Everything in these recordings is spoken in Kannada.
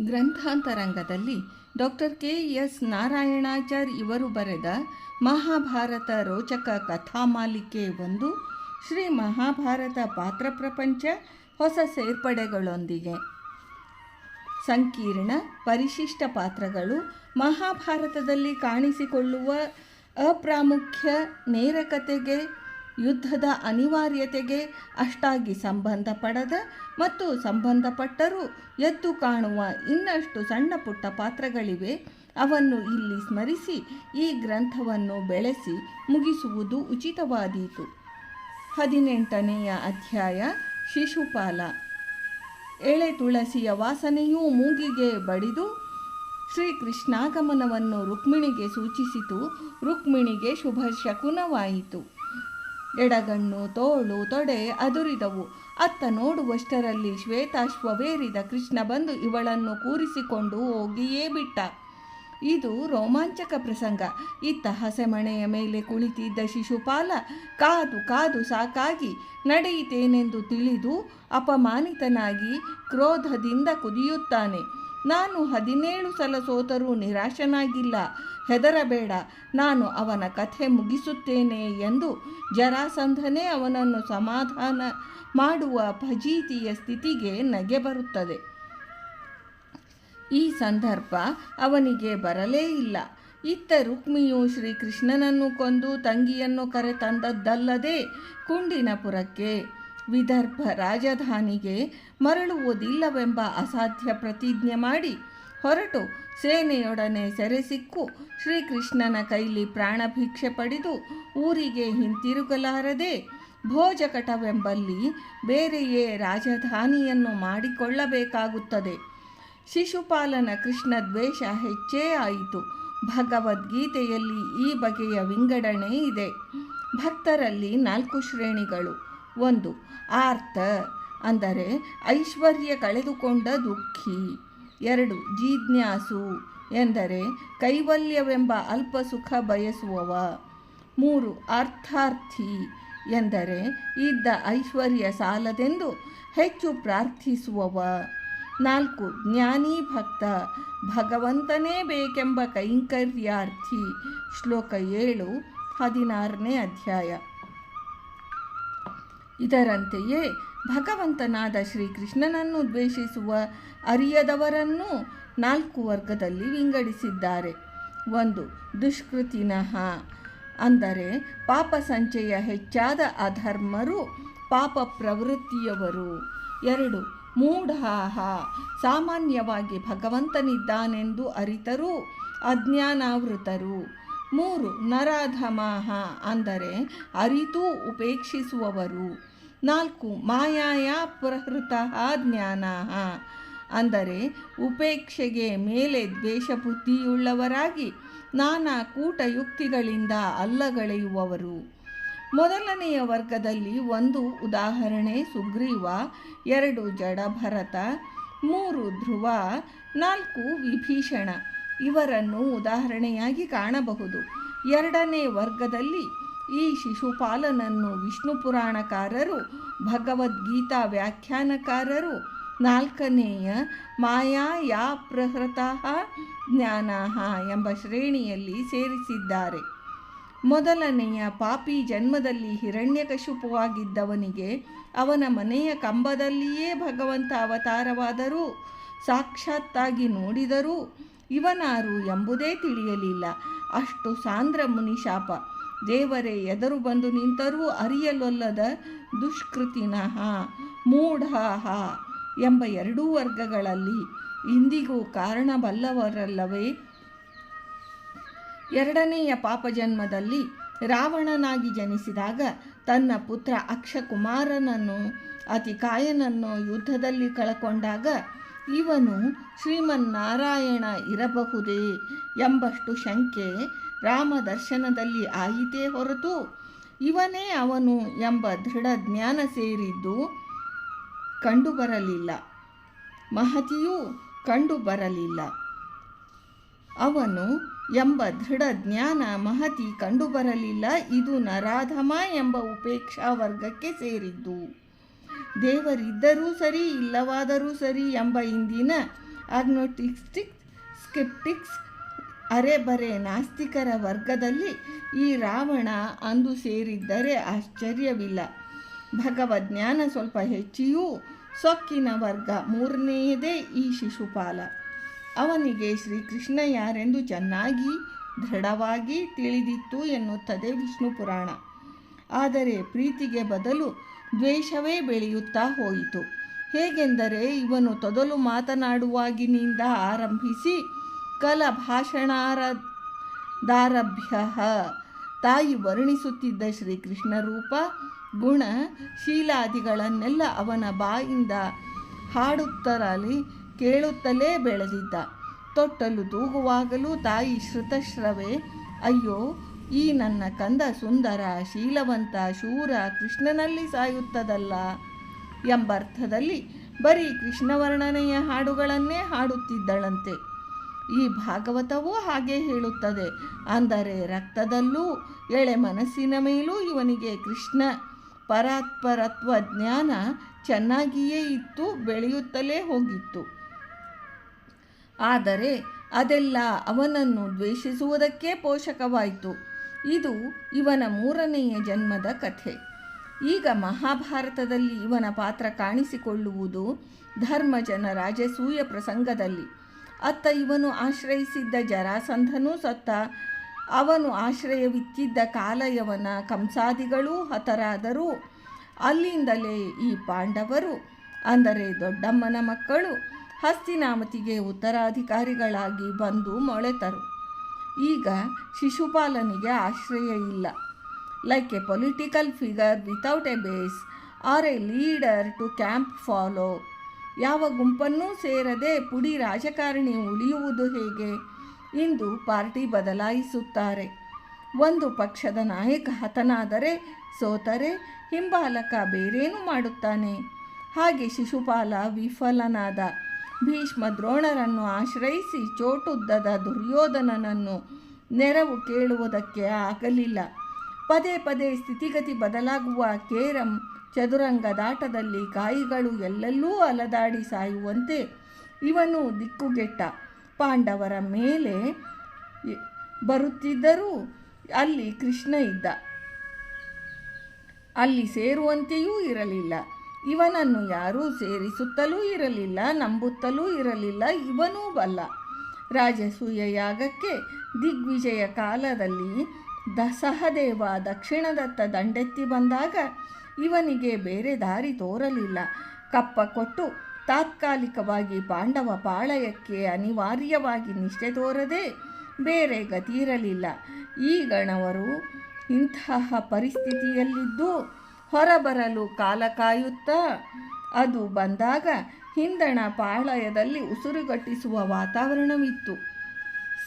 ಗ್ರಂಥಾಂತರಂಗದಲ್ಲಿ ಡಾಕ್ಟರ್ ಕೆ ಎಸ್ ನಾರಾಯಣಾಚಾರ್ ಇವರು ಬರೆದ ಮಹಾಭಾರತ ರೋಚಕ ಕಥಾಮಾಲಿಕೆ ಒಂದು ಶ್ರೀ ಮಹಾಭಾರತ ಪಾತ್ರ ಪ್ರಪಂಚ ಹೊಸ ಸೇರ್ಪಡೆಗಳೊಂದಿಗೆ. ಸಂಕೀರ್ಣ ಪರಿಶಿಷ್ಟ ಪಾತ್ರಗಳು ಮಹಾಭಾರತದಲ್ಲಿ ಕಾಣಿಸಿಕೊಳ್ಳುವ ಅಪ್ರಾಮುಖ್ಯ ನೇರಕತೆಗೆ ಯುದ್ಧದ ಅನಿವಾರ್ಯತೆಗೆ ಅಷ್ಟಾಗಿ ಸಂಬಂಧಪಡದ ಮತ್ತು ಸಂಬಂಧಪಟ್ಟರೂ ಎದ್ದು ಕಾಣುವ ಇನ್ನಷ್ಟು ಸಣ್ಣ ಪುಟ್ಟ ಪಾತ್ರಗಳಿವೆ. ಅವನ್ನು ಇಲ್ಲಿ ಸ್ಮರಿಸಿ, ಈ ಗ್ರಂಥವನ್ನು ಬೆಳೆಸಿ ಮುಗಿಸುವುದು ಉಚಿತವಾದೀತು. ಹದಿನೆಂಟನೆಯ ಅಧ್ಯಾಯ, ಶಿಶುಪಾಲ. ಎಳೆ ತುಳಸಿಯ ವಾಸನೆಯೂ ಮೂಗಿಗೆ ಬಡಿದು ಶ್ರೀಕೃಷ್ಣಾಗಮನವನ್ನು ರುಕ್ಮಿಣಿಗೆ ಸೂಚಿಸಿತು. ರುಕ್ಮಿಣಿಗೆ ಶುಭ ಶಕುನವಾಯಿತು ಎಡಗಣ್ಣು, ತೋಳು, ತೊಡೆ ಅದುರಿದವು. ಅತ್ತ ನೋಡುವಷ್ಟರಲ್ಲಿ ಶ್ವೇತಾಶ್ವವೇರಿದ ಕೃಷ್ಣ ಬಂದು ಇವಳನ್ನು ಕೂರಿಸಿಕೊಂಡು ಹೋಗಿಯೇ ಬಿಟ್ಟ. ಇದು ರೋಮಾಂಚಕ ಪ್ರಸಂಗ. ಇತ್ತ ಹಸೆಮಣೆಯ ಮೇಲೆ ಕುಳಿತಿದ್ದ ಶಿಶುಪಾಲ ಕಾದು ಕಾದು ಸಾಕಾಗಿ ನಡೆಯಿತೇನೆಂದು ತಿಳಿದು ಅಪಮಾನಿತನಾಗಿ ಕ್ರೋಧದಿಂದ ಕುದಿಯುತ್ತಾನೆ. ನಾನು ಹದಿನೇಳು ಸಲ ಸೋತರೂ ನಿರಾಶನಾಗಿಲ್ಲ, ಹೆದರಬೇಡ. ನಾನು ಅವನ ಕಥೆ ಮುಗಿಸುತ್ತೇನೆ ಎಂದು ಜರಾಸಂಧನೇ ಅವನನ್ನು ಸಮಾಧಾನ ಮಾಡುವ ಫಜೀತಿಯ ಸ್ಥಿತಿಗೆ ನಗೆ ಬರುತ್ತದೆ. ಈ ಸಂದರ್ಭ ಅವನಿಗೆ ಬರಲೇ ಇಲ್ಲ. ಇತ್ತ ರುಕ್ಮಿಯು ಶ್ರೀಕೃಷ್ಣನನ್ನು ಕೊಂದು ತಂಗಿಯನ್ನು ಕರೆತಂದದ್ದಲ್ಲದೆ, ಕುಂಡಿನಪುರಕ್ಕೆ ವಿದರ್ಭ ರಾಜಧಾನಿಗೆ ಮರಳುವುದಿಲ್ಲವೆಂಬ ಅಸಾಧ್ಯ ಪ್ರತಿಜ್ಞೆ ಮಾಡಿ ಹೊರಟು ಸೇನೆಯೊಡನೆ ಸೆರೆಸಿಕ್ಕು ಶ್ರೀಕೃಷ್ಣನ ಕೈಲಿ ಪ್ರಾಣಭಿಕ್ಷೆ ಪಡೆದು ಊರಿಗೆ ಹಿಂತಿರುಗಲಾರದೆ ಭೋಜಕಟವೆಂಬಲ್ಲಿ ಬೇರೆಯೇ ರಾಜಧಾನಿಯನ್ನು ಮಾಡಿಕೊಳ್ಳಬೇಕಾಗುತ್ತದೆ. ಶಿಶುಪಾಲನ ಕೃಷ್ಣ ದ್ವೇಷ ಹೆಚ್ಚೇ ಆಯಿತು. ಭಗವದ್ಗೀತೆಯಲ್ಲಿ ಈ ಬಗೆಯ ವಿಂಗಡಣೆ ಇದೆ. ಭಕ್ತರಲ್ಲಿ ನಾಲ್ಕು ಶ್ರೇಣಿಗಳು. ಒಂದು. ಆರ್ತ ಅಂದರೆ ಐಶ್ವರ್ಯ ಕಳೆದುಕೊಂಡ ದುಃಖಿ. ಎರಡು. ಜಿಜ್ಞಾಸು ಎಂದರೆ ಕೈವಲ್ಯವೆಂಬ ಅಲ್ಪ ಸುಖ ಬಯಸುವವ. ಮೂರು. ಅರ್ಥಾರ್ಥಿ ಎಂದರೆ ಇದ್ದ ಐಶ್ವರ್ಯ ಸಾಲದೆಂದು ಹೆಚ್ಚು ಪ್ರಾರ್ಥಿಸುವವ. ನಾಲ್ಕು. ಜ್ಞಾನಿ ಭಕ್ತ ಭಗವಂತನೇ ಬೇಕೆಂಬ ಕೈಂಕರ್ಯಾರ್ಥಿ. ಶ್ಲೋಕ ಏಳು, ಹದಿನಾರನೇ ಅಧ್ಯಾಯ. ಇದರಂತೆಯೇ ಭಗವಂತನಾದ ಶ್ರೀಕೃಷ್ಣನನ್ನು ದ್ವೇಷಿಸುವ ಅರಿಯದವರನ್ನು ನಾಲ್ಕು ವರ್ಗದಲ್ಲಿ ವಿಂಗಡಿಸಿದ್ದಾರೆ. ಒಂದು ದುಷ್ಕೃತಿನಃ ಅಂದರೆ ಪಾಪ ಸಂಚಯ ಹೆಚ್ಚಾದ ಅಧರ್ಮರು ಪಾಪ ಪ್ರವೃತ್ತಿಯವರು. ಎರಡು, ಮೂಢಾಹ. ಸಾಮಾನ್ಯವಾಗಿ ಭಗವಂತನಿದ್ದಾನೆಂದು ಅರಿತರೂ, ಅಜ್ಞಾನಾವೃತರು. ಮೂರು ನರಾಧಮಾಹ ಅಂದರೆ ಅರಿತು ಉಪೇಕ್ಷಿಸುವವರು. ನಾಲ್ಕು ಮಾಯಾಯ ಪ್ರಹೃತ ಜ್ಞಾನ ಅಂದರೆ ಉಪೇಕ್ಷೆಗೆ ಮೇಲೆ ದ್ವೇಷ ಬುದ್ಧಿಯುಳ್ಳವರಾಗಿ ನಾನಾ ಕೂಟಯುಕ್ತಿಗಳಿಂದ ಅಲ್ಲಗಳೆಯುವವರು. ಮೊದಲನೆಯ ವರ್ಗದಲ್ಲಿ ಒಂದು ಉದಾಹರಣೆ ಸುಗ್ರೀವ, ಎರಡು ಜಡಭರತ, ಮೂರು ಧ್ರುವ, ನಾಲ್ಕು ವಿಭೀಷಣ. ಇವರನ್ನು ಉದಾಹರಣೆಯಾಗಿ ಕಾಣಬಹುದು. ಎರಡನೇ ವರ್ಗದಲ್ಲಿ ಈ ಶಿಶುಪಾಲನನ್ನು ವಿಷ್ಣು ಪುರಾಣಕಾರರು ಭಗವದ್ಗೀತಾ ವ್ಯಾಖ್ಯಾನಕಾರರು, ನಾಲ್ಕನೆಯ ಮಾಯಾ ಯಾ ಪ್ರಹೃತ ಜ್ಞಾನ ಎಂಬ ಶ್ರೇಣಿಯಲ್ಲಿ ಸೇರಿಸಿದ್ದಾರೆ. ಮೊದಲನೆಯ ಪಾಪಿ ಜನ್ಮದಲ್ಲಿ ಹಿರಣ್ಯಕಶುಪುವಾಗಿದ್ದವನಿಗೆ ಅವನ ಮನೆಯ ಕಂಬದಲ್ಲಿಯೇ ಭಗವಂತ ಅವತಾರವಾದರೂ, ಸಾಕ್ಷಾತ್ತಾಗಿ ನೋಡಿದರೂ ಇವನಾರು ಎಂಬುದೇ ತಿಳಿಯಲಿಲ್ಲ. ಅಷ್ಟು ಸಾಂದ್ರ ಮುನಿಶಾಪ ದೇವರೇ, ಎದರು ಬಂದು ನಿಂತರೂ ಅರಿಯಲೊಲ್ಲದ ದುಷ್ಕೃತಿನಃ ಹಾ ಎಂಬ ಎರಡೂ ವರ್ಗಗಳಲ್ಲಿ ಇಂದಿಗೂ ಕಾರಣಬಲ್ಲವರಲ್ಲವೇ? ಎರಡನೆಯ ಪಾಪಜನ್ಮದಲ್ಲಿ ರಾವಣನಾಗಿ ಜನಿಸಿದಾಗ ತನ್ನ ಪುತ್ರ ಅಕ್ಷಕುಮಾರನನ್ನು, ಅತಿಕಾಯನನ್ನು ಯುದ್ಧದಲ್ಲಿ ಕಳಕೊಂಡಾಗ ಇವನು ಶ್ರೀಮನ್ನಾರಾಯಣ ಇರಬಹುದೇ ಎಂಬಷ್ಟು ಶಂಕೆ ರಾಮ ದರ್ಶನದಲ್ಲಿ ಆಯಿತೇ ಹೊರತು ಇವನೇ ಅವನು ಎಂಬ ದೃಢ ಜ್ಞಾನ ಸೇರಿದ್ದು ಕಂಡುಬರಲಿಲ್ಲ. ಮಹತಿಯೂ ಕಂಡುಬರಲಿಲ್ಲ. ಅವನು ಎಂಬ ದೃಢ ಜ್ಞಾನ ಮಹತಿ ಕಂಡುಬರಲಿಲ್ಲ. ಇದು ನರಾಧಮ ಎಂಬ ಉಪೇಕ್ಷಾ ವರ್ಗಕ್ಕೆ ಸೇರಿದ್ದು. ದೇವರಿದ್ದರೂ ಸರಿ, ಇಲ್ಲವಾದರೂ ಸರಿ ಎಂಬ ಇಂದಿನ ಆಗ್ನೋಟಿಸ್ಟಿಕ್ ಸ್ಕೆಪ್ಟಿಕ್ಸ್ ಅರೆಬರೆ ನಾಸ್ತಿಕರ ವರ್ಗದಲ್ಲಿ ಈ ರಾವಣ ಅಂದು ಸೇರಿದ್ದರೆ ಆಶ್ಚರ್ಯವಿಲ್ಲ. ಭಗವಜ್ಞಾನ ಸ್ವಲ್ಪ ಹೆಚ್ಚಿಯೂ ಸೊಕ್ಕಿನ ವರ್ಗ ಮೂರನೆಯದೇ ಈ ಶಿಶುಪಾಲ. ಅವನಿಗೆ ಶ್ರೀಕೃಷ್ಣ ಯಾರೆಂದು ಚೆನ್ನಾಗಿ, ದೃಢವಾಗಿ ತಿಳಿದಿತ್ತು ಎನ್ನುತ್ತದೆ ವಿಷ್ಣು ಪುರಾಣ ಆದರೆ ಪ್ರೀತಿಗೆ ಬದಲು ದ್ವೇಷವೇ ಬೆಳೆಯುತ್ತಾ ಹೋಯಿತು. ಹೇಗೆಂದರೆ ಇವನು ತೊದಲು ಮಾತನಾಡುವಾಗಿನಿಂದ ಆರಂಭಿಸಿ ಕಲ ಭಾಷಣಾರದಾರಭ್ಯ ತಾಯಿ ವರ್ಣಿಸುತ್ತಿದ್ದ ಶ್ರೀಕೃಷ್ಣ ರೂಪ, ಗುಣ, ಶೀಲಾದಿಗಳನ್ನೆಲ್ಲ ಅವನ ಬಾಯಿಂದ ಹಾಡುತ್ತರಲಿ ಕೇಳುತ್ತಲೇ ಬೆಳೆದಿದ್ದ. ತೊಟ್ಟಲು ತೂಗುವಾಗಲೂ ತಾಯಿ ಶ್ರುತಶ್ರವೇ ಅಯ್ಯೋ ಈ ನನ್ನ ಕಂದ ಸುಂದರ, ಶೀಲವಂತ, ಶೂರ ಕೃಷ್ಣನಲ್ಲಿ ಸಾಯುತ್ತದಲ್ಲ? ಎಂಬರ್ಥದಲ್ಲಿ ಬರೀ ಕೃಷ್ಣವರ್ಣನೆಯ ಹಾಡುಗಳನ್ನೇ ಹಾಡುತ್ತಿದ್ದಳಂತೆ. ಈ ಭಾಗವತವೂ ಹಾಗೆ ಹೇಳುತ್ತದೆ. ಅಂದರೆ ರಕ್ತದಲ್ಲೂ, ಎಳೆ ಮನಸ್ಸಿನ ಮೇಲೂ ಇವನಿಗೆ ಕೃಷ್ಣ ಪರಾತ್ಪರತ್ವ ಜ್ಞಾನ ಚೆನ್ನಾಗಿಯೇ ಇತ್ತು, ಬೆಳೆಯುತ್ತಲೇ ಹೋಗಿತ್ತು. ಆದರೆ ಅದೆಲ್ಲ ಅವನನ್ನು ದ್ವೇಷಿಸುವುದಕ್ಕೆ ಪೋಷಕವಾಯಿತು. ಇದು ಇವನ ಮೂರನೆಯ ಜನ್ಮದ ಕಥೆ. ಈಗ ಮಹಾಭಾರತದಲ್ಲಿ ಇವನ ಪಾತ್ರ ಕಾಣಿಸಿಕೊಳ್ಳುವುದು ಧರ್ಮಜನ ರಾಜಸೂಯ ಪ್ರಸಂಗದಲ್ಲಿ. ಅತ್ತ ಇವನು ಆಶ್ರಯಿಸಿದ್ದ ಜರಾಸಂಧನೂ ಸತ್ತ ಅವನು ಆಶ್ರಯವಿತ್ತಿದ್ದ ಕಾಲಯವನ ಕಂಸಾದಿಗಳೂ ಹತರಾದರೂ. ಅಲ್ಲಿಂದಲೇ ಈ ಪಾಂಡವರು, ಅಂದರೆ ದೊಡ್ಡಮ್ಮನ ಮಕ್ಕಳು, ಹಸ್ತಿನಾಮತಿಗೆ ಉತ್ತರಾಧಿಕಾರಿಗಳಾಗಿ ಬಂದು ಮೊಳೆತರು. ಈಗ ಶಿಶುಪಾಲನಿಗೆ ಆಶ್ರಯ ಇಲ್ಲ. Like a political figure without a base or a leader to camp follow ಯಾವ ಗುಂಪನ್ನೂ ಸೇರದೆ ಪುಡಿ ರಾಜಕಾರಣಿ ಉಳಿಯುವುದು ಹೇಗೆ? ಇಂದು ಪಾರ್ಟಿ ಬದಲಾಯಿಸುತ್ತಾರೆ. ಒಂದು ಪಕ್ಷದ ನಾಯಕ ಹತನಾದರೆ ಸೋತರೆ, ಹಿಂಬಾಲಕ ಬೇರೇನು ಮಾಡುತ್ತಾನೆ. ಹಾಗೆ ಶಿಶುಪಾಲ ವಿಫಲನಾದ. ಭೀಷ್ಮ ದ್ರೋಣರನ್ನು ಆಶ್ರಯಿಸಿ ಚೋಟುದ್ದದ ದುರ್ಯೋಧನನನ್ನು ನೆರವು ಕೇಳುವುದಕ್ಕೆ ಆಗಲಿಲ್ಲ. ಪದೇ ಪದೇ ಸ್ಥಿತಿಗತಿ ಬದಲಾಗುವ ಕೇರಂ ಚದುರಂಗದಾಟದಲ್ಲಿ ಕಾಯಿಗಳು ಎಲ್ಲೆಲ್ಲೂ ಅಲದಾಡಿ ಸಾಯುವಂತೆ ಇವನು ದಿಕ್ಕುಗೆಟ್ಟ. ಪಾಂಡವರ ಮೇಲೆ ಬರುತ್ತಿದ್ದರೂ ಅಲ್ಲಿ ಕೃಷ್ಣ ಇದ್ದ. ಅಲ್ಲಿ ಸೇರುವಂತೆಯೂ ಇರಲಿಲ್ಲ. ಇವನನ್ನು ಯಾರೂ ಸೇರಿಸುತ್ತಲೂ ಇರಲಿಲ್ಲ, ನಂಬುತ್ತಲೂ ಇರಲಿಲ್ಲ, ಇವನೂ ಬಲ್ಲ ರಾಜಸೂಯ ಯಾಗಕ್ಕೆ ದಿಗ್ವಿಜಯ ಕಾಲದಲ್ಲಿ ದ ದಕ್ಷಿಣದತ್ತ ದಂಡೆತ್ತಿ ಬಂದಾಗ ಇವನಿಗೆ ಬೇರೆ ದಾರಿ ತೋರಲಿಲ್ಲ. ಕಪ್ಪ ಕೊಟ್ಟು ತಾತ್ಕಾಲಿಕವಾಗಿ ಪಾಂಡವ ಪಾಳಯಕ್ಕೆ ಅನಿವಾರ್ಯವಾಗಿ ನಿಷ್ಠೆ ತೋರದೆ ಬೇರೆ ಗತಿಯಿರಲಿಲ್ಲ ಈ ಗಣವರು ಇಂತಹ ಪರಿಸ್ಥಿತಿಯಲ್ಲಿದ್ದು ಹೊರಬರಲು ಕಾಲ ಕಾಯುತ್ತಾ ಅದು ಬಂದಾಗ ಹಿಂದಣ ಪಾಳಯದಲ್ಲಿ ಉಸಿರುಗಟ್ಟಿಸುವ ವಾತಾವರಣವಿತ್ತು.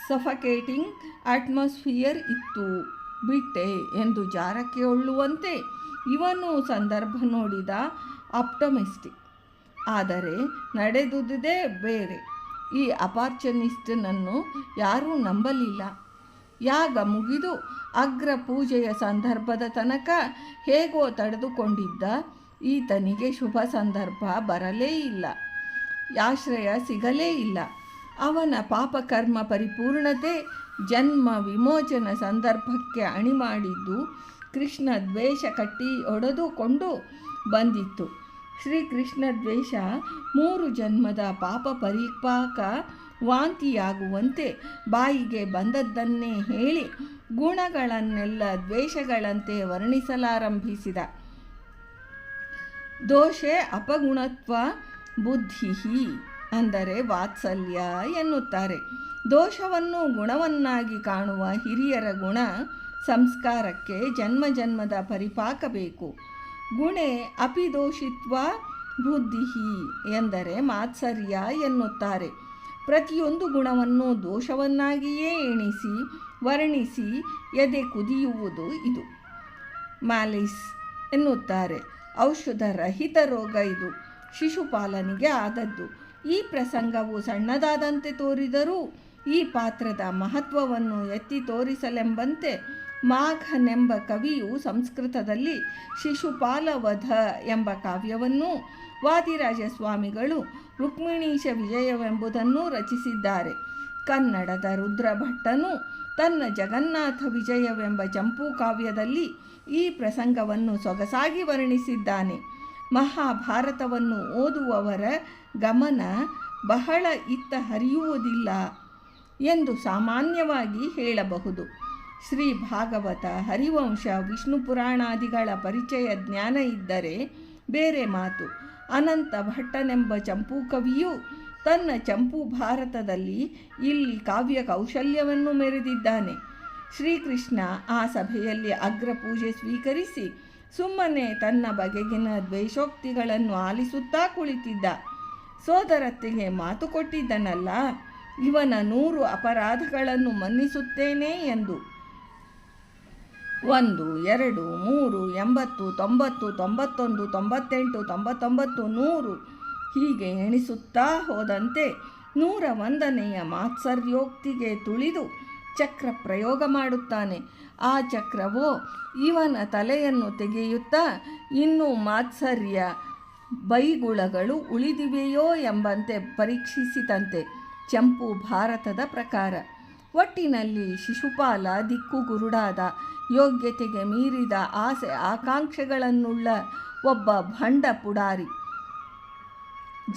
ಸಫಕೇಟಿಂಗ್ ಅಟ್ಮಾಸ್ಫಿಯರ್ ಇತ್ತು. ಬಿಟ್ಟೆ ಎಂದು ಜಾರಕ್ಕೆ ಒಳ್ಳುವಂತೆ ಇವನು ಸಂದರ್ಭ ನೋಡಿದ ಆಪ್ಟಮಿಸ್ಟಿಕ್ ಆದರೆ ನಡೆದುದೇ ಬೇರೆ. ಈ ಅಪಾರ್ಚುನಿಸ್ಟ್ನನ್ನು ಯಾರೂ ನಂಬಲಿಲ್ಲ. ಯಾಗ ಮುಗಿದು ಅಗ್ರ ಪೂಜೆಯ ಸಂದರ್ಭದ ತನಕ ಹೇಗೋ ತಡೆದುಕೊಂಡಿದ್ದ ಈತನಿಗೆ ಶುಭ ಸಂದರ್ಭ ಬರಲೇ ಇಲ್ಲ. ಆಶ್ರಯ ಸಿಗಲೇ ಇಲ್ಲ. ಅವನ ಪಾಪಕರ್ಮ ಪರಿಪೂರ್ಣತೆ, ಜನ್ಮ ವಿಮೋಚನ ಸಂದರ್ಭಕ್ಕೆ ಅಣಿಮಾಡಿದ್ದು ಕೃಷ್ಣ ದ್ವೇಷ ಕಟ್ಟಿ ಒಡೆದುಕೊಂಡು ಬಂದಿತ್ತು. ಶ್ರೀಕೃಷ್ಣ ದ್ವೇಷ ಮೂರು ಜನ್ಮದ ಪಾಪ ಪರಿಪಾಕ ವಾಂತಿಯಾಗುವಂತೆ ಬಾಯಿಗೆ ಬಂದದ್ದನ್ನೇ ಹೇಳಿ ಗುಣಗಳನ್ನೆಲ್ಲ ದ್ವೇಷಗಳಂತೆ ವರ್ಣಿಸಲಾರಂಭಿಸಿದ. ದೋಷೆ ಅಪಗುಣತ್ವ ಬುದ್ಧಿ ಅಂದರೆ ವಾತ್ಸಲ್ಯ ಎನ್ನುತ್ತಾರೆ. ದೋಷವನ್ನು ಗುಣವನ್ನಾಗಿ ಕಾಣುವ ಹಿರಿಯರ ಗುಣ ಸಂಸ್ಕಾರಕ್ಕೆ ಜನ್ಮ ಜನ್ಮದ ಪರಿಪಾಕ ಬೇಕು ಗುಣೆ ಅಪಿದೋಷಿತ್ವ ಎಂದರೆ ಮಾತ್ಸರ್ಯ ಎನ್ನುತ್ತಾರೆ. ಪ್ರತಿಯೊಂದು ಗುಣವನ್ನು ದೋಷವನ್ನಾಗಿಯೇ ಎಣಿಸಿ, ವರ್ಣಿಸಿ, ಎದೆ ಕುದಿಯುವುದು ಇದು. ಮ್ಯಾಲಿಸ್ ಎನ್ನುತ್ತಾರೆ. ಔಷಧ ರಹಿತ ರೋಗ ಇದು. ಶಿಶುಪಾಲನಿಗೆ ಆದದ್ದು. ಈ ಪ್ರಸಂಗವು ಸಣ್ಣದಾದಂತೆ ತೋರಿದರೂ ಈ ಪಾತ್ರದ ಮಹತ್ವವನ್ನು ಎತ್ತಿ ತೋರಿಸಲೆಂಬಂತೆ ಮಾಘನೆಂಬ ಕವಿಯು ಸಂಸ್ಕೃತದಲ್ಲಿ ಶಿಶುಪಾಲವಧ ಎಂಬ ಕಾವ್ಯವನ್ನು ವಾದಿರಾಜ ಸ್ವಾಮಿಗಳು ರುಕ್ಮಿಣೀಶ ವಿಜಯವೆಂಬುದನ್ನು ರಚಿಸಿದ್ದಾರೆ. ಕನ್ನಡದ ರುದ್ರಭಟ್ಟನು ತನ್ನ ಜಗನ್ನಾಥ ವಿಜಯವೆಂಬ ಚಂಪೂ ಕಾವ್ಯದಲ್ಲಿ ಈ ಪ್ರಸಂಗವನ್ನು ಸೊಗಸಾಗಿ ವರ್ಣಿಸಿದ್ದಾನೆ. ಮಹಾಭಾರತವನ್ನು ಓದುವವರ ಗಮನ ಬಹಳ ಇತ್ತ ಹರಿಯುವುದಿಲ್ಲ ಎಂದು ಸಾಮಾನ್ಯವಾಗಿ ಹೇಳಬಹುದು. ಶ್ರೀ ಭಾಗವತ ಹರಿವಂಶ ವಿಷ್ಣು ಪುರಾಣಾದಿಗಳ ಪರಿಚಯ ಜ್ಞಾನ ಇದ್ದರೆ ಬೇರೆ ಮಾತು. ಅನಂತ ಭಟ್ಟನೆಂಬ ಚಂಪೂ ಕವಿಯು ತನ್ನ ಚಂಪು ಭಾರತದಲ್ಲಿ ಇಲ್ಲಿ ಕಾವ್ಯ ಕೌಶಲ್ಯವನ್ನು ಮೆರೆದಿದ್ದಾನೆ. ಶ್ರೀಕೃಷ್ಣ ಆ ಸಭೆಯಲ್ಲಿ ಅಗ್ರ ಪೂಜೆ ಸ್ವೀಕರಿಸಿ ಸುಮ್ಮನೆ ತನ್ನ ಬಗೆಗಿನ ದ್ವೇಷೋಕ್ತಿಗಳನ್ನು ಆಲಿಸುತ್ತಾ ಕುಳಿತಿದ್ದ. ಸೋದರತ್ತಿಗೆ ಮಾತು ಕೊಟ್ಟಿದ್ದನಲ್ಲ, ಇವನ ನೂರು ಅಪರಾಧಗಳನ್ನು ಮನ್ನಿಸುತ್ತೇನೆ ಎಂದು. ಒಂದು, ಎರಡು, ಮೂರು, ಎಂಬತ್ತು, ತೊಂಬತ್ತು, ತೊಂಬತ್ತೊಂದು, ತೊಂಬತ್ತೆಂಟು, ತೊಂಬತ್ತೊಂಬತ್ತು, ನೂರು. ಹೀಗೆ ಎಣಿಸುತ್ತಾ ಹೋದಂತೆ ನೂರ ಒಂದನೆಯ ಮಾತ್ಸರ್ಯೋಕ್ತಿಗೆ ತುಳಿದು ಚಕ್ರ ಪ್ರಯೋಗ ಮಾಡುತ್ತಾನೆ. ಆ ಚಕ್ರವು ಇವನ ತಲೆಯನ್ನು ತೆಗೆಯುತ್ತಾ ಇನ್ನೂ ಮಾತ್ಸರ್ಯ ಬೈಗುಳಗಳು ಉಳಿದಿವೆಯೋ ಎಂಬಂತೆ ಪರೀಕ್ಷಿಸಿದಂತೆ. ಚಂಪು ಭಾರತದ ಪ್ರಕಾರ. ಒಟ್ಟಿನಲ್ಲಿ ಶಿಶುಪಾಲ ದಿಕ್ಕು ಗುರುಡಾದ ಯೋಗ್ಯತೆಗೆ ಮೀರಿದ ಆಸೆ ಆಕಾಂಕ್ಷೆಗಳನ್ನುಳ್ಳ ಒಬ್ಬ ಭಂಡ ಪುಡಾರಿ.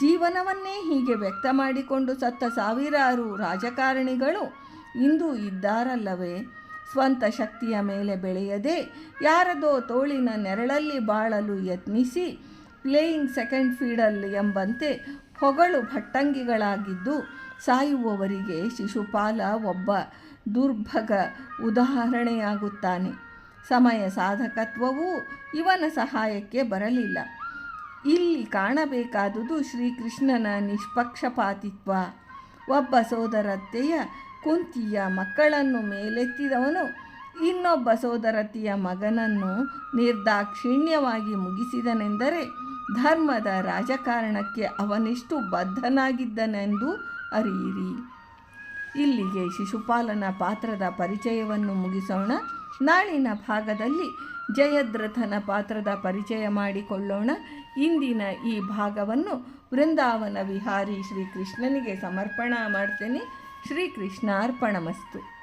ಜೀವನವನ್ನೇ ಹೀಗೆ ವ್ಯಕ್ತ ಮಾಡಿಕೊಂಡು ಸತ್ತ ಸಾವಿರಾರು ರಾಜಕಾರಣಿಗಳು ಇಂದು ಇದ್ದಾರಲ್ಲವೇ? ಸ್ವಂತ ಶಕ್ತಿಯ ಮೇಲೆ ಬೆಳೆಯದೆ ಯಾರದೋ ತೋಳಿನ ನೆರಳಲ್ಲಿ ಬಾಳಲು ಯತ್ನಿಸಿ ಪ್ಲೇಯಿಂಗ್ ಸೆಕೆಂಡ್ ಫೀಡಲ್ ಎಂಬಂತೆ ಹೊಗಳು ಭಟ್ಟಂಗಿಗಳಾಗಿದ್ದು ಸಾಯುವವರಿಗೆ ಶಿಶುಪಾಲ ಒಬ್ಬ ದುರ್ಭಗ ಉದಾಹರಣೆಯಾಗುತ್ತಾನೆ. ಸಮಯ ಸಾಧಕತ್ವವೂ ಇವನ ಸಹಾಯಕ್ಕೆ ಬರಲಿಲ್ಲ. ಇಲ್ಲಿ ಕಾಣಬೇಕಾದುದು ಶ್ರೀಕೃಷ್ಣನ ನಿಷ್ಪಕ್ಷಪಾತಿತ್ವ. ಒಬ್ಬ ಸೋದರತ್ತೆಯ ಕುಂತಿಯ ಮಕ್ಕಳನ್ನು ಮೇಲೆತ್ತಿದವನು ಇನ್ನೊಬ್ಬ ಸೋದರತಿಯ ಮಗನನ್ನು ನಿರ್ದಾಕ್ಷಿಣ್ಯವಾಗಿ ಮುಗಿಸಿದನೆಂದರೆ ಧರ್ಮದ ರಾಜಕಾರಣಕ್ಕೆ ಅವನೆಷ್ಟು ಬದ್ಧನಾಗಿದ್ದನೆಂದು ಅರಿಯಿರಿ. ಇಲ್ಲಿಗೆ ಶಿಶುಪಾಲನ ಪಾತ್ರದ ಪರಿಚಯವನ್ನು ಮುಗಿಸೋಣ. ನಾಳಿನ ಭಾಗದಲ್ಲಿ ಜಯದ್ರಥನ ಪಾತ್ರದ ಪರಿಚಯ ಮಾಡಿಕೊಳ್ಳೋಣ. ಇಂದಿನ ಈ ಭಾಗವನ್ನು ವೃಂದಾವನ ವಿಹಾರಿ ಶ್ರೀಕೃಷ್ಣನಿಗೆ ಸಮರ್ಪಣಾ ಮಾಡ್ತೇನೆ. ಶ್ರೀಕೃಷ್ಣ ಅರ್ಪಣಮಸ್ತು